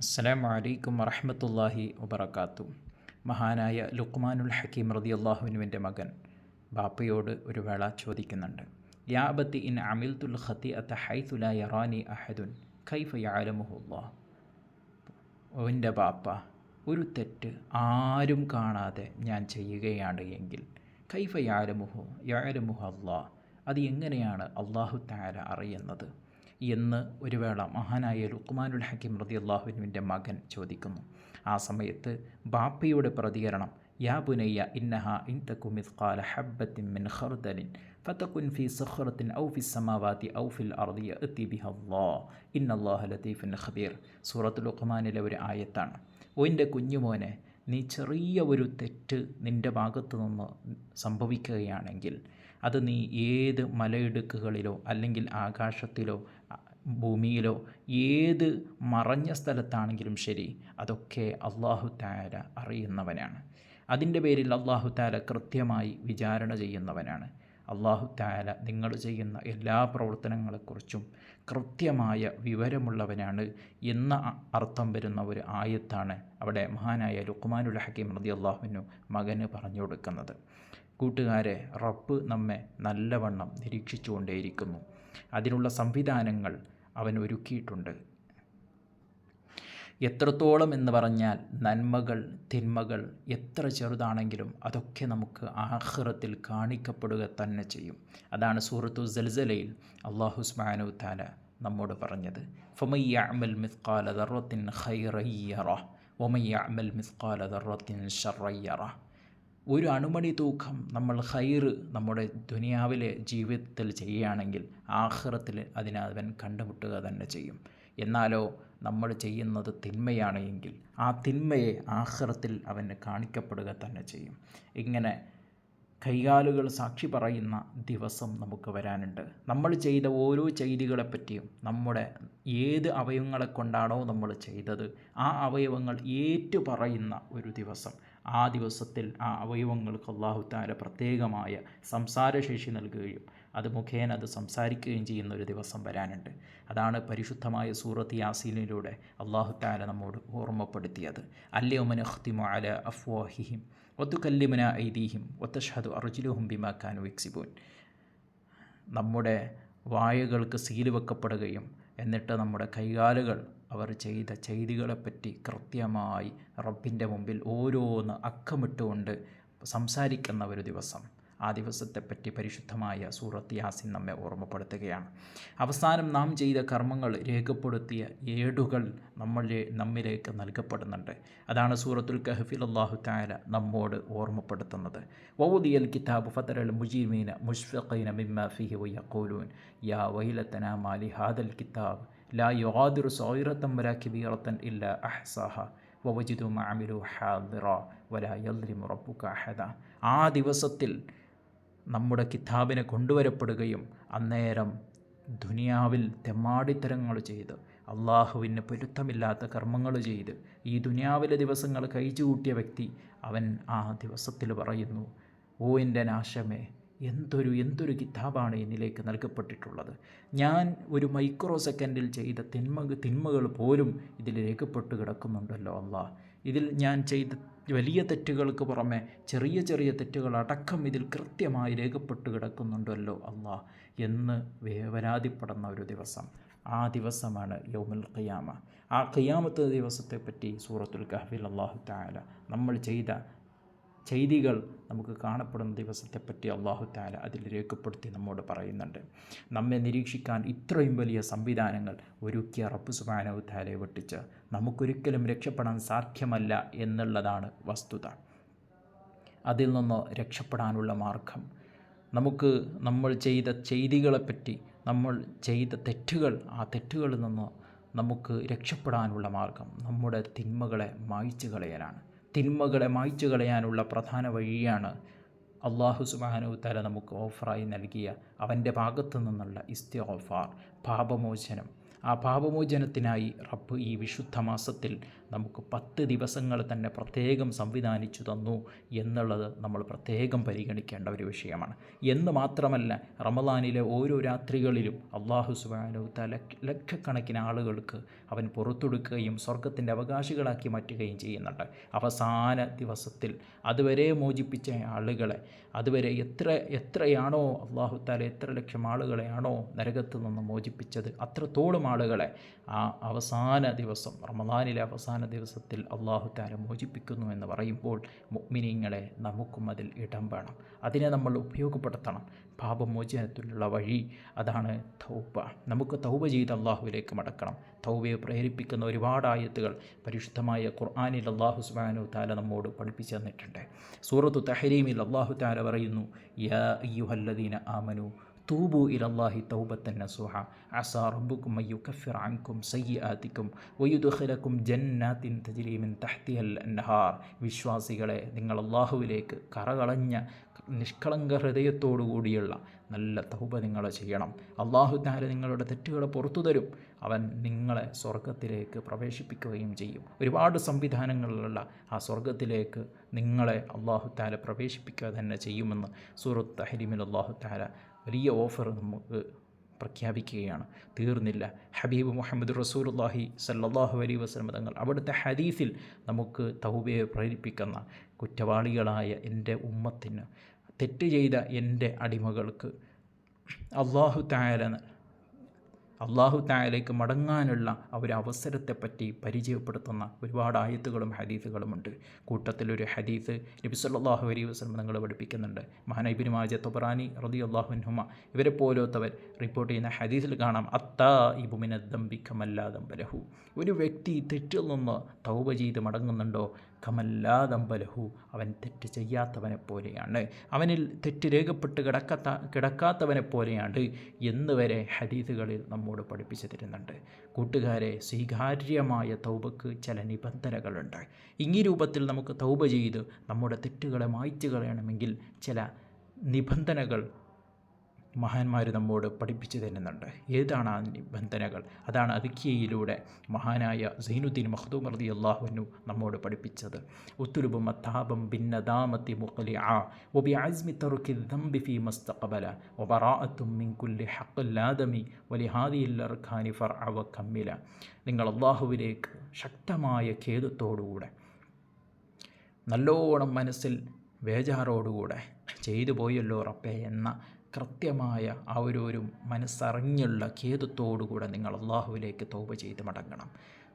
അസ്സലാമു വലൈക്കും വറഹമത്തല്ലാഹി വബർക്കാത്തു മഹാനായ ലുക്മാനുൽ ഹക്കീം റതി അള്ളാഹുവിനുവിന്റെ മകൻ ബാപ്പയോട് ഒരു വേള ചോദിക്കുന്നുണ്ട്. യാബത്തി ഇൻ അമിൽ തുൽ ഖത്തി അത്ത ഹൈതുല യറാനി അഹദുൻ ഖൈഫ യാലമുഹുല്ലാ അവന്റെ ബാപ്പ ഒരു തെറ്റ് ആരും കാണാതെ ഞാൻ ചെയ്യുകയാണ് എങ്കിൽ കൈഫ യാലമുഹു യാലമുഹ അത് എങ്ങനെയാണ് അള്ളാഹു താര അറിയുന്നത്? എന്ന് ഒരു വേള മഹാനായ ലുക്മാനുൽ ഹക്കീം റതി അള്ളാഹുവിനുവിന്റെ മകൻ ചോദിക്കുന്നു. ആ സമയത്ത് ബാപ്പയുടെ പ്രതികരണം യാ ബുനയ്യ ഇന്നഹ ഇൻതക്കു മിസ്കാല ഹബ്ബത്തിൻ മിൻ ഖർദലിൻ ഫതകുൻ ഫി സഖറത്തിൻ ഔ ഫി സമാവാതി ഔ ഫിൽ അർദി ബിഹ ബിഹല്ലാ ഇന്നല്ലാഹ ലത്തീഫിൻ ഖബീർ. സൂറത്ത് ലുഖ്മാനിലെ ഒരു ആയത്താണ്. ഓ എന്റെ കുഞ്ഞുമോനെ നീ ചെറിയ ഒരു തെറ്റ് നിന്റെ ഭാഗത്തു നിന്ന് സംഭവിക്കുകയാണെങ്കിൽ അത് നീ ഏത് മലയിടുക്കുകളിലോ അല്ലെങ്കിൽ ആകാശത്തിലോ ഭൂമിയിലോ ഏത് മറഞ്ഞ സ്ഥലത്താണെങ്കിലും ശരി അതൊക്കെ അള്ളാഹു താര അറിയുന്നവനാണ്. അതിന്റെ പേരിൽ അള്ളാഹു താര കൃത്യമായി വിചാരണ ചെയ്യുന്നവനാണ്. അള്ളാഹു താല നിങ്ങൾ ചെയ്യുന്ന എല്ലാ പ്രവർത്തനങ്ങളെക്കുറിച്ചും കൃത്യമായ വിവരമുള്ളവനാണ് എന്ന അർത്ഥം വരുന്ന ഒരു ആയത്താണ് അവിടെ മഹാനായ ലുക്മാനുൽ ഹക്കീം റതി അള്ളാഹുവിനു മകന് പറഞ്ഞു കൊടുക്കുന്നത്. കൂട്ടുകാരെ റബ്ബ് നമ്മെ നല്ലവണ്ണം നിരീക്ഷിച്ചുകൊണ്ടേയിരിക്കുന്നു. അതിനുള്ള സംവിധാനങ്ങൾ അവൻ ഒരുക്കിയിട്ടുണ്ട്. എത്രത്തോളം എന്ന് പറഞ്ഞാൽ നന്മകൾ തിന്മകൾ എത്ര ചെറുതാണെങ്കിലും അതൊക്കെ നമുക്ക് ആഹ്റത്തിൽ കാണിക്കപ്പെടുക തന്നെ ചെയ്യും. അതാണ് സൂറത്തു ജൽസലയിൽ അള്ളാഹു സ്മാനു താല നമ്മോട് പറഞ്ഞത്. ഫമയ്യ അമൽ മിസ്കാല ഖൈറയ്യറ ഒമയ്യ അമൽ ഷറയ്യറ ഒരു അണുമണി തൂക്കം നമ്മൾ ഹൈറ് നമ്മുടെ ദുനിയാവിലെ ജീവിതത്തിൽ ചെയ്യുകയാണെങ്കിൽ ആഹ്റത്തിൽ അതിനെ അവൻ കണ്ടുമുട്ടുക തന്നെ ചെയ്യും. എന്നാലോ നമ്മൾ ചെയ്യുന്നത് തിന്മയാണ് എങ്കിൽ ആ തിന്മയെ ആഹ്റത്തിൽ അവന് കാണിക്കപ്പെടുക തന്നെ ചെയ്യും. ഇങ്ങനെ കൈകാലുകൾ സാക്ഷി പറയുന്ന ദിവസം നമുക്ക് വരാനുണ്ട്. നമ്മൾ ചെയ്ത ഓരോ ചെയ്തികളെപ്പറ്റിയും നമ്മുടെ ഏത് അവയവങ്ങളെ കൊണ്ടാണോ നമ്മൾ ചെയ്തത് ആ അവയവങ്ങൾ ഏറ്റു പറയുന്ന ഒരു ദിവസം. ആ ദിവസത്തിൽ ആ അവയവങ്ങൾക്ക് അള്ളാഹു താര പ്രത്യേകമായ സംസാരശേഷി നൽകുകയും അത് മുഖേന അത് സംസാരിക്കുകയും ചെയ്യുന്ന ഒരു ദിവസം വരാനുണ്ട്. അതാണ് പരിശുദ്ധമായ സൂറത്ത് യാസീനിലൂടെ അള്ളാഹു താല നമ്മോട് ഓർമ്മപ്പെടുത്തിയത്. അല്ലേ അഖ്തിമു അല അഫ്വാഹിഹിം. ഒത്തുകല്ലിമന ഐദീഹിം ഒത്തഷഹദു അർജുലുഹും ബിമാക്കാനു എക്സിബൂൻ നമ്മുടെ വായുകൾക്ക് സീൽ വെക്കപ്പെടുകയും എന്നിട്ട് നമ്മുടെ കൈകാലുകൾ അവർ ചെയ്ത ചെയ്തികളെപ്പറ്റി കൃത്യമായി റബ്ബിന്റെ മുമ്പിൽ ഓരോന്ന് അക്കമിട്ടുകൊണ്ട് സംസാരിക്കുന്ന ഒരു ദിവസം. ആ ദിവസത്തെപ്പറ്റി പരിശുദ്ധമായ സൂറത്ത് യാസിൻ നമ്മെ ഓർമ്മപ്പെടുത്തുകയാണ്. അവസാനം നാം ചെയ്ത കർമ്മങ്ങൾ രേഖപ്പെടുത്തിയ ഏടുകൾ നമ്മൾ നമ്മിലേക്ക് നൽകപ്പെടുന്നുണ്ട്. അതാണ് സൂറത്തുൽ കഹഫിൽ അള്ളാഹു താല നമ്മോട് ഓർമ്മപ്പെടുത്തുന്നത്. വൗദിയൽ കിതാബ് ഫത്തറൽ മുജീമീന മുഷ്ഫീന മിമ്മ ഫിഹി വയ്യഖൂലൂൻ യാ വൈലത്തന മാലി ഹാദൽ കിതാബ്. ലാ യുഗാദിറു സോയിറത്തം വല കിബീറത്തൻ ഇല്ല അഹ്സാഹ. വവജിദു മാമിലു ഹാദിറ വല യൽറിമു റബ്ബുക അഹദ. ആ ദിവസത്തിൽ നമ്മുടെ കിതാബിനെ കൊണ്ടുവരപ്പെടുകയും അന്നേരം ദുനിയാവിൽ തെമ്മാടിത്തരങ്ങൾ ചെയ്ത് അള്ളാഹുവിന് പൊരുത്തമില്ലാത്ത കർമ്മങ്ങൾ ചെയ്ത് ഈ ദുനിയാവിലെ ദിവസങ്ങൾ കഴിച്ചു കൂട്ടിയ വ്യക്തി അവൻ ആ ദിവസത്തിൽ പറയുന്നു ഓ എന്റെ നാശമേ എന്തൊരു എന്തൊരു കിതാബാണ് എന്നിലേക്ക് നൽകപ്പെട്ടിട്ടുള്ളത്. ഞാൻ ഒരു മൈക്രോ സെക്കൻഡിൽ ചെയ്ത തിന്മ തിന്മകൾ പോലും ഇതിൽ രേഖപ്പെട്ട് കിടക്കുന്നുണ്ടല്ലോ അള്ളാ ഇതിൽ ഞാൻ ചെയ്ത വലിയ തെറ്റുകൾക്ക് പുറമെ ചെറിയ ചെറിയ തെറ്റുകൾ അടക്കം ഇതിൽ കൃത്യമായി രേഖപ്പെട്ട് കിടക്കുന്നുണ്ടല്ലോ അള്ളാ എന്ന് വരാതിപ്പെടുന്ന ഒരു ദിവസം. ആ ദിവസമാണ് യൗമുൽ ഖിയാമ. ആ ഖിയാമത്ത് ദിവസത്തെപ്പറ്റി സൂറത്തുൽ കഹ്ഫിൽ അള്ളാഹു താല നമ്മൾ ചെയ്ത ചെയ്തികൾ നമുക്ക് കാണപ്പെടുന്ന ദിവസത്തെപ്പറ്റി അള്ളാഹു താല അതിൽ രേഖപ്പെടുത്തി നമ്മോട് പറയുന്നുണ്ട്. നമ്മെ നിരീക്ഷിക്കാൻ ഇത്രയും വലിയ സംവിധാനങ്ങൾ ഒരുക്കിയ റബ്ബ് സുബാനവ് താലയെ വെട്ടിച്ച് നമുക്കൊരിക്കലും രക്ഷപ്പെടാൻ സാധ്യമല്ല എന്നുള്ളതാണ് വസ്തുത. അതിൽ നിന്ന് രക്ഷപ്പെടാനുള്ള മാർഗം. നമുക്ക് നമ്മൾ ചെയ്ത ചെയ്തികളെപ്പറ്റി നമ്മൾ ചെയ്ത തെറ്റുകൾ ആ തെറ്റുകളിൽ നിന്ന് നമുക്ക് രക്ഷപ്പെടാനുള്ള മാർഗം നമ്മുടെ തിന്മകളെ മായ്ച്ചു കളയലാണ് തിന്മകളെ മായ്ച്ചു കളയാനുള്ള പ്രധാന വഴിയാണ് അള്ളാഹു സുബാനു തല നമുക്ക് ഓഫറായി നൽകിയ അവന്റെ ഭാഗത്തു നിന്നുള്ള ഇസ്തിഓഫാർ പാപമോചനം. ആ പാപമോചനത്തിനായി റബ്ബ് ഈ വിശുദ്ധ മാസത്തിൽ നമുക്ക് പത്ത് ദിവസങ്ങൾ തന്നെ പ്രത്യേകം സംവിധാനിച്ചു തന്നു എന്നുള്ളത് നമ്മൾ പ്രത്യേകം പരിഗണിക്കേണ്ട ഒരു വിഷയമാണ്. എന്ന് മാത്രമല്ല റമദാനിലെ ഓരോ രാത്രികളിലും അള്ളാഹു സുബാനു തല ലക്ഷക്കണക്കിന് ആളുകൾക്ക് അവൻ പുറത്തെടുക്കുകയും സ്വർഗത്തിന്റെ അവകാശികളാക്കി മാറ്റുകയും ചെയ്യുന്നുണ്ട്. അവസാന ദിവസത്തിൽ അതുവരെ മോചിപ്പിച്ച ആളുകളെ അതുവരെ എത്ര എത്രയാണോ അള്ളാഹു താല എത്ര ലക്ഷം ആളുകളെയാണോ നരകത്തിൽ നിന്ന് മോചിപ്പിച്ചത് അത്രത്തോളം ആളുകളെ ആ അവസാന ദിവസം റമദാനിലെ അവസാന ദിവസത്തിൽ അള്ളാഹു താല മോചിപ്പിക്കുന്നു എന്ന് പറയുമ്പോൾ മുഗ്മിനിങ്ങളെ നമുക്കും അതിൽ ഇടം വേണം. അതിനെ നമ്മൾ ഉപയോഗപ്പെടുത്തണം. പാപമോചനത്തിലുള്ള വഴി അതാണ് തൗബ. നമുക്ക് തൗബ ചെയ്ത് അള്ളാഹുവിലേക്ക് മടക്കണം. തൗബയെ പ്രേരിപ്പിക്കുന്ന ഒരുപാട് ആയത്തുകൾ പരിശുദ്ധമായ ഖുർആാനിൽ അള്ളാഹു സുബാനു താല നമ്മോട് പഠിപ്പിച്ചു തന്നിട്ടുണ്ട്. സൂറത്തു തഹരീമിൽ അള്ളാഹു താല പറയുന്നു യാ അയ്യുഹല്ലദീന ആമനു തൂബു ഇലല്ലാഹി തൗബത്തൻ നസുഹ. അസാ റബ്ബുക്കും അയ്യു കഫിർ അൻകും സയ്യാത്തിക്കും വയുദുഖലക്കും ജന്നാത്തിൻ തജിലീമിൻ തഹ്തിയൽ നഹാർ വിശ്വാസികളെ നിങ്ങൾ അള്ളാഹുവിലേക്ക് കറകളഞ്ഞ നിഷ്കളങ്ക ഹൃദയത്തോടു കൂടിയുള്ള നല്ല തൗബ നിങ്ങൾ ചെയ്യണം. അള്ളാഹു താര നിങ്ങളുടെ തെറ്റുകളെ പുറത്തു തരും. അവൻ നിങ്ങളെ സ്വർഗത്തിലേക്ക് പ്രവേശിപ്പിക്കുകയും ചെയ്യും. ഒരുപാട് സംവിധാനങ്ങളിലുള്ള ആ സ്വർഗത്തിലേക്ക് നിങ്ങളെ അള്ളാഹു താല പ്രവേശിപ്പിക്കുക തന്നെ ചെയ്യുമെന്ന് സൂറത്ത് തഹരിമിൽ അള്ളാഹു താല വലിയ ഓഫർ നമുക്ക് പ്രഖ്യാപിക്കുകയാണ്. തീർന്നില്ല. ഹബീബ് മുഹമ്മദ് റസൂലുല്ലാഹി സല്ലാഹു അലൈ വസ്ലം തങ്ങൾ അവിടുത്തെ ഹദീസിൽ നമുക്ക് തൗബയെ പ്രേരിപ്പിക്കുന്ന കുറ്റവാളികളായ എന്റെ ഉമ്മത്തിന് തെറ്റ് ചെയ്ത എന്റെ അടിമകൾക്ക് അള്ളാഹു തായാല അള്ളാഹു തായാലേക്ക് മടങ്ങാനുള്ള ഒരു അവസരത്തെപ്പറ്റി പരിചയപ്പെടുത്തുന്ന ഒരുപാട് ആയത്തുകളും ഹദീസുകളുമുണ്ട്. കൂട്ടത്തിലൊരു ഹദീസ് നബി സല്ലാഹു അലൈ വസ്ലം നിങ്ങൾ പഠിപ്പിക്കുന്നുണ്ട്. മഹാനബിന് മാജ തൊബറാനി റതി അള്ളാഹുഹുമ ഇവരെ പോലോത്തവർ റിപ്പോർട്ട് ചെയ്യുന്ന ഹദീസിൽ കാണാം അത്താ ഇബുമിനദ്ദംബിക്കമല്ലാദംബലഹു ഒരു വ്യക്തി തെറ്റിൽ നിന്ന് തൗബ ചെയ്ത് മടങ്ങുന്നുണ്ടോ? കമല്ലാദംബലഹു അവൻ തെറ്റ് ചെയ്യാത്തവനെ പോലെയാണ് അവനിൽ തെറ്റ് രേഖപ്പെട്ട് കിടക്കാത്ത കിടക്കാത്തവനെ പോലെയാണ് എന്ന് വരെ ഹദീസുകളിൽ നമ്മോട് പഠിപ്പിച്ചു തരുന്നുണ്ട്. കൂട്ടുകാരെ സ്വീകാര്യമായ തൗബക്ക് ചില നിബന്ധനകളുണ്ട്. ഈ രൂപത്തിൽ നമുക്ക് തൗബ ചെയ്ത് നമ്മുടെ തെറ്റുകളെ മായ്ച്ചു കളയണമെങ്കിൽ ചില നിബന്ധനകൾ മഹാന്മാർ നമ്മോട് പഠിപ്പിച്ചു തരുന്നുണ്ട്. ഏതാണ് ആ നിബന്ധനകൾ? അതാണ് അതിക്കിയയിലൂടെ മഹാനായ സൈനുദ്ദീൻ മഖ്ദൂം റതി അള്ളാഹുനു നമ്മോട് പഠിപ്പിച്ചത്. ഉത്തുലുബ് മത്താബം ഭിന്നദാമത്തി മുഖലി ആ ഒബി ആസ്മി തറുക്കി ദംബി ഫി മസ്തഖബല ഒബറാഅത്തും മിൻ കുല്ലി ഹഖല്ലാദമി വലി ഹാദിയില്ലർഖാനി ഫർ അവ കമ്മില. നിങ്ങൾ അള്ളാഹുവിലേക്ക് ശക്തമായ ഖേദത്തോടുകൂടെ നല്ലോണം മനസ്സിൽ വേജാറോടുകൂടെ ചെയ്തു പോയല്ലോ റപ്പേ എന്ന കൃത്യമായ ആ ഒരു ഒരു മനസ്സറിഞ്ഞുള്ള ഖേദത്തോടുകൂടെ നിങ്ങൾ അള്ളാഹുവിലേക്ക് തോപ ചെയ്ത് മടങ്ങണം.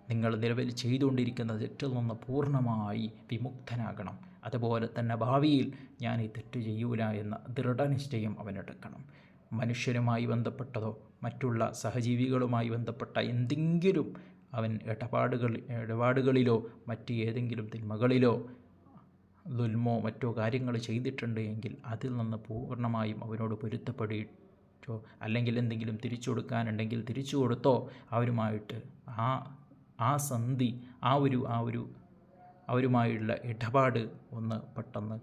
നിങ്ങൾ നിലവിൽ ചെയ്തുകൊണ്ടിരിക്കുന്ന തെറ്റിൽ നിന്ന് പൂർണമായി വിമുക്തനാകണം. അതുപോലെ തന്നെ ഭാവിയിൽ ഞാൻ ഈ തെറ്റ് ചെയ്യൂല എന്ന ദൃഢനിശ്ചയം അവനെടുക്കണം. മനുഷ്യരുമായി ബന്ധപ്പെട്ടതോ മറ്റുള്ള സഹജീവികളുമായി ബന്ധപ്പെട്ട എന്തെങ്കിലും അവൻ ഇടപാടുകൾ ഇടപാടുകളിലോ മറ്റ് ഏതെങ്കിലും തിന്മകളിലോ ദുൽമോ മറ്റോ കാര്യങ്ങൾ ചെയ്തിട്ടുണ്ട് എങ്കിൽ അതിൽ നിന്ന് പൂർണമായും അവരോട് പൊരുത്തപ്പെടിയിട്ടോ അല്ലെങ്കിൽ എന്തെങ്കിലും തിരിച്ചു കൊടുക്കാനുണ്ടെങ്കിൽ തിരിച്ചു കൊടുത്തോ അവരുമായിട്ട് ആ ആ സന്ധി ആ ഒരു ആ ഒരു അവരുമായുള്ള ഇടപാട് ഒന്ന് പെട്ടെന്ന്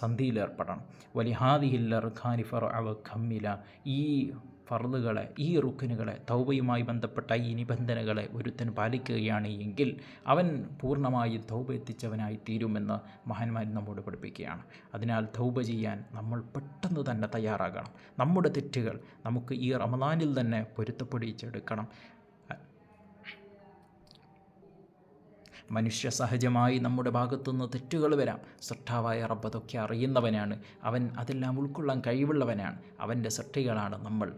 സന്ധിയിലേർപ്പെടണം. വലിഹാദിഹില്ലർ ഖാനിഫർ അവ ഖമ്മില. ഈ ഫർദുകളെ ഈ റുക്കിനുകളെ തൗബയുമായി ബന്ധപ്പെട്ട ഈ നിബന്ധനകളെ ഒരുത്തൻ പാലിക്കുകയാണ് എങ്കിൽ അവൻ പൂർണമായും തൗബ എത്തിച്ചവനായി തീരുമെന്ന് മഹാന്മാർ നമ്മോട് പഠിപ്പിക്കുകയാണ്. അതിനാൽ തൗബ ചെയ്യാൻ നമ്മൾ പെട്ടെന്ന് തന്നെ തയ്യാറാകണം. നമ്മുടെ തെറ്റുകൾ നമുക്ക് ഈ റമദാനിൽ തന്നെ പൊരുത്തപ്പെടിച്ചെടുക്കണം മനുഷ്യ സഹജമായി നമ്മുടെ ഭാഗത്തുനിന്ന് തെറ്റുകൾ വരാം. സൃഷ്ടാവായ റബ്ബ് അതൊക്കെ അറിയുന്നവനാണ്. അവൻ അതെല്ലാം ഉൾക്കൊള്ളാൻ കഴിവുള്ളവനാണ്. അവന്റെ സൃഷ്ടികളാണ് നമ്മൾ.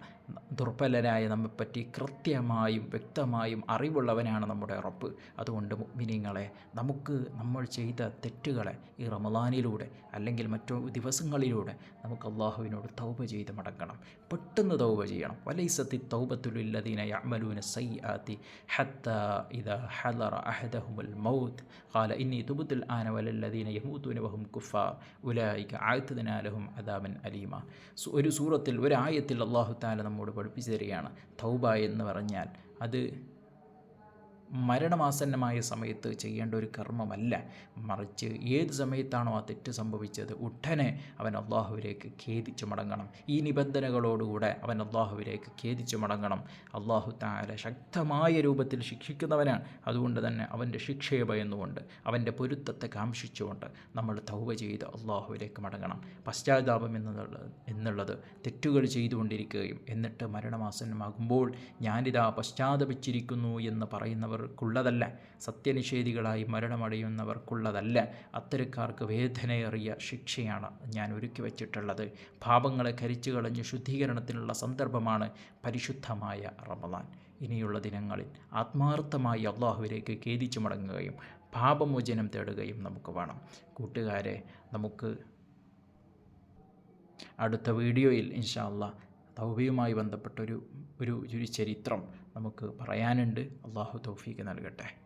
ദുർബലരായ നമ്മെപ്പറ്റി കൃത്യമായും വ്യക്തമായും അറിവുള്ളവനാണ് നമ്മുടെ ഉറപ്പ് അതുകൊണ്ട് മിനിങ്ങളെ നമുക്ക് നമ്മൾ ചെയ്ത തെറ്റുകളെ ഈ റമദാനിലൂടെ അല്ലെങ്കിൽ മറ്റു ദിവസങ്ങളിലൂടെ നമുക്ക് അള്ളാഹുവിനോട് തൗബ ചെയ്ത് മടങ്ങണം. പെട്ടെന്ന് തൗബ ചെയ്യണം. വലൈസത്തി തൗബത്തുലുല്ലദീന സൈ ആത്തി ഹത്ത ഇത ഹലറ അഹദഹുൽ മൗത്ത് ഖാല ഇന്നി തുബുത്തുൽ ആന വലല്ലദീന യഹൂത്തുന വഹും കുഫാർ ഉലായിക ആയത്തതിനാലഹും അദാബൻ അലീമ ഒരു സൂറത്തിൽ ഒരു ആയത്തിൽ അള്ളാഹു താല നമ്മോട് പഠിപ്പിച്ചു തരികയാണ്. തൗബ എന്ന് പറഞ്ഞാൽ അത് മരണമാസന്നമായ സമയത്ത് ചെയ്യേണ്ട ഒരു കർമ്മമല്ല. മറിച്ച് ഏത് സമയത്താണോ ആ തെറ്റ് സംഭവിച്ചത് ഉടനെ അവൻ അള്ളാഹുവിലേക്ക് ഖേദിച്ചു മടങ്ങണം. ഈ നിബന്ധനകളോടുകൂടെ അവൻ അള്ളാഹുവിലേക്ക് ഖേദിച്ചു മടങ്ങണം. അള്ളാഹു താര ശക്തമായ രൂപത്തിൽ ശിക്ഷിക്കുന്നവനാണ്. അതുകൊണ്ട് തന്നെ അവന്റെ ശിക്ഷയെ ഭയന്നുകൊണ്ട് അവന്റെ പൊരുത്തത്തെ കാംക്ഷിച്ചുകൊണ്ട് നമ്മൾ തൗബ ചെയ്ത് അള്ളാഹുവിലേക്ക് മടങ്ങണം. പശ്ചാത്താപം എന്നുള്ളത് എന്നുള്ളത് തെറ്റുകൾ ചെയ്തുകൊണ്ടിരിക്കുകയും എന്നിട്ട് മരണമാസന്നമാകുമ്പോൾ ഞാനിതാ പശ്ചാത്തപിച്ചിരിക്കുന്നു എന്ന് പറയുന്നവർക്കുള്ളതല്ല സത്യനിഷേധികളായി മരണമടയുന്നവർക്കുള്ളതല്ല. അത്തരക്കാർക്ക് വേദനയേറിയ ശിക്ഷയാണ് ഞാൻ ഒരുക്കി വച്ചിട്ടുള്ളത്. പാപങ്ങളെ കരിച്ചു കളഞ്ഞ് ശുദ്ധീകരണത്തിനുള്ള സന്ദർഭമാണ് പരിശുദ്ധമായ റമദാൻ. ഇനിയുള്ള ദിനങ്ങളിൽ ആത്മാർത്ഥമായി അള്ളാഹുവിലേക്ക് ഖേദിച്ചു മടങ്ങുകയും പാപമോചനം തേടുകയും നമുക്ക് വേണം. കൂട്ടുകാരെ നമുക്ക് അടുത്ത വീഡിയോയിൽ ഇൻഷാ തൗബയുമായി ബന്ധപ്പെട്ടൊരു ഒരു ഒരു ചരിത്രം നമുക്ക് പറയാനുണ്ട്. അള്ളാഹു തൗഫീക്ക് നൽകട്ടെ.